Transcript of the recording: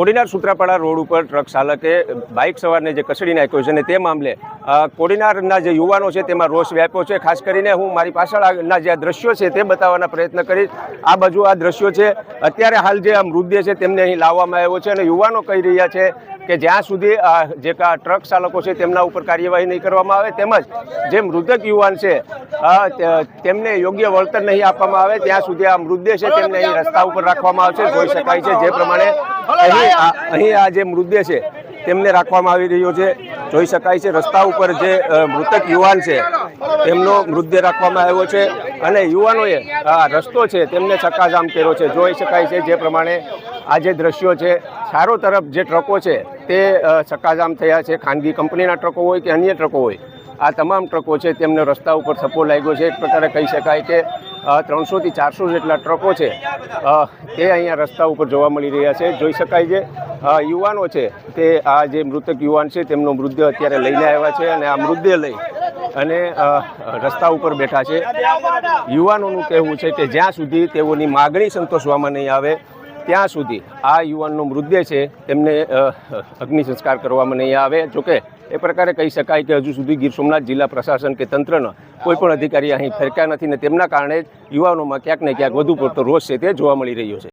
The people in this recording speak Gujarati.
કોડીનાર સૂત્રાપાડા રોડ ઉપર ટ્રક ચાલકે બાઇક સવારને જે કચડી નાખ્યો છે અને તે મામલે કોડીનારના જે યુવાનો છે તેમાં રોષ વ્યાપ્યો છે. ખાસ કરીને હું મારી પાછળના જે આ દ્રશ્યો છે તે બતાવવાના પ્રયત્ન કરીશ. આ બાજુ આ દ્રશ્યો છે. અત્યારે હાલ જે આ મૃતદેહ છે તેમને અહીં લાવવામાં આવ્યો છે અને યુવાનો કહી રહ્યા છે કે જ્યાં સુધી જે ટ્રક ચાલકો છે તેમના ઉપર કાર્યવાહી નહીં કરવામાં આવે, તેમજ જે મૃતક યુવાન છે તેમને યોગ્ય વળતર નહીં આપવામાં આવે. ત્યાં સુધી આ મૃતદેહ છે તેમને અહીં રસ્તા ઉપર રાખવામાં આવશે. જોઈ શકાય છે જે પ્રમાણે. અહીં અહીં આ જે મૃતદેહ છે, તેમને રાખવામાં આવી રહ્યો છે. જોઈ શકાય છે રસ્તા ઉપર જે મૃતક યુવાન છે, તેમનો મૃતદેહ રાખવામાં આવ્યો છે. અને યુવાનોએ આ રસ્તો છે, તેમને ચક્કાજામ કર્યો છે. જોઈ શકાય છે જે પ્રમાણે આ જે દ્રશ્યો છે, ચારો તરફ જે ટ્રકો છે, તે ચક્કાજામ થયા છે. ખાનગી કંપનીના ટ્રકો હોય કે અન્ય ટ્રકો હોય આ તમામ ટ્રકો છે, તેમને રસ્તા ઉપર થપ્પો લાગ્યો છે. એક પ્રકારે કહી શકાય કે ત્રણસોથી ચારસો જેટલા ટ્રકો છે તે અહીંયા રસ્તા ઉપર જોવા મળી રહ્યા છે. જોઈ શકાય છે યુવાનો છે, તે આ જે મૃતક યુવાન છે, તેમનો મૃતદેહ અત્યારે લઈને આવ્યા છે અને આ મૃતદેહ લઈ અને રસ્તા ઉપર બેઠા છે. યુવાનોનું કહેવું છે કે જ્યાં સુધી તેઓની માગણી સંતોષવામાં નહીં આવે, ત્યાં સુધી આ યુવાનનો મૃતદેહ છે, તેમને અગ્નિ સંસ્કાર કરવામાં નહીં આવે. જોકે એ પ્રકારે કહી શકાય કે હજુ સુધી ગીર સોમનાથ જિલ્લા પ્રશાસન કે તંત્રનો કોઈ પણ અધિકારી અહીં ફેરક્યા નથી ને તેમના કારણે યુવાનોમાં ક્યાંક ને ક્યાંક વધુ પડતો રોષ છે તે જોવા મળી રહ્યો છે.